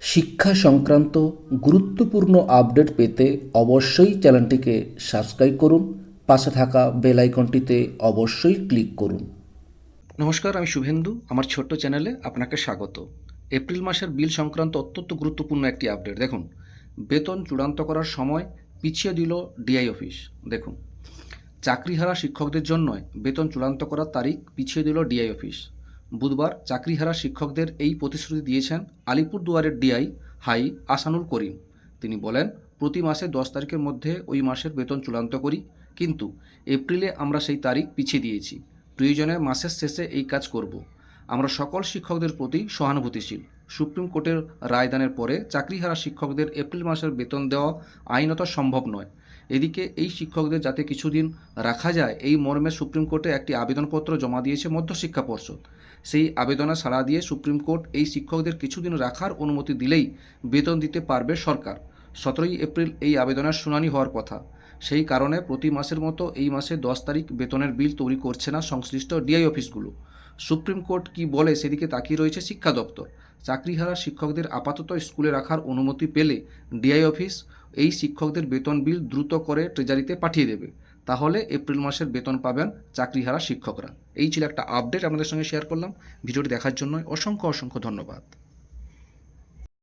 শিক্ষা সংক্রান্ত গুরুত্বপূর্ণ আপডেট পেতে অবশ্যই চ্যানেলটিকে সাবস্ক্রাইব করুন, পাশে থাকা বেল আইকনটিতে অবশ্যই ক্লিক করুন। নমস্কার, আমি শুভেন্দু, আমার ছোট্ট চ্যানেলে আপনাকে স্বাগত। এপ্রিল মাসের বিল সংক্রান্ত অত্যন্ত গুরুত্বপূর্ণ একটি আপডেট। দেখুন, বেতন চূড়ান্ত করার সময় পিছিয়ে দিল ডিআই অফিস। দেখুন, চাকরিহারা শিক্ষকদের জন্যই বেতন চূড়ান্ত করার তারিখ পিছিয়ে দিল ডিআই অফিস। বুধবার চাকরিহারা শিক্ষকদের এই প্রতিশ্রুতি দিয়েছেন আলিপুরদুয়ারের ডিআই হাই আসানুল করিম। তিনি বলেন, প্রতি মাসে দশ তারিখের মধ্যে ওই মাসের বেতন চূড়ান্ত করি, কিন্তু এপ্রিলে আমরা সেই তারিখ পিছিয়ে দিয়েছি। প্রয়োজনে মাসের শেষে এই কাজ করব। আমরা সকল শিক্ষকদের প্রতি সহানুভূতিশীল। সুপ্রিম কোর্টের রায়দানের পরে চাকরিহারা শিক্ষকদের এপ্রিল মাসের বেতন দেওয়া আইনত সম্ভব নয়। এদিকে এই শিক্ষকদের যাতে কিছুদিন রাখা যায়, এই মর্মে সুপ্রিম কোর্টে একটি আবেদনপত্র জমা দিয়েছে মধ্যশিক্ষা পর্ষদ। সেই আবেদনে সাড়া দিয়ে সুপ্রিম কোর্ট এই শিক্ষকদের কিছুদিন রাখার অনুমতি দিলেই বেতন দিতে পারবে সরকার। সতেরোই এপ্রিল এই আবেদনের শুনানি হওয়ার কথা। সেই কারণে প্রতি মাসের মতো এই মাসে দশ তারিখ বেতনের বিল তৈরি করছে না সংশ্লিষ্ট ডিআই অফিসগুলো। সুপ্রিম কোর্ট কি বলে সেদিকে তাকিয়ে রয়েছে শিক্ষা দপ্তর। চাকরিহারা শিক্ষকদের আপাতত স্কুলে রাখার অনুমতি পেলে ডিআই অফিস এই শিক্ষকদের বেতন বিল দ্রুত করে ট্রেজারিতে পাঠিয়ে দেবে। তাহলে এপ্রিল মাসের বেতন পাবেন চাকরিহারা শিক্ষকরা। এই ছিল একটা আপডেট আপনাদের সঙ্গে শেয়ার করলাম। ভিডিওটি দেখার জন্য অসংখ্য অসংখ্য ধন্যবাদ।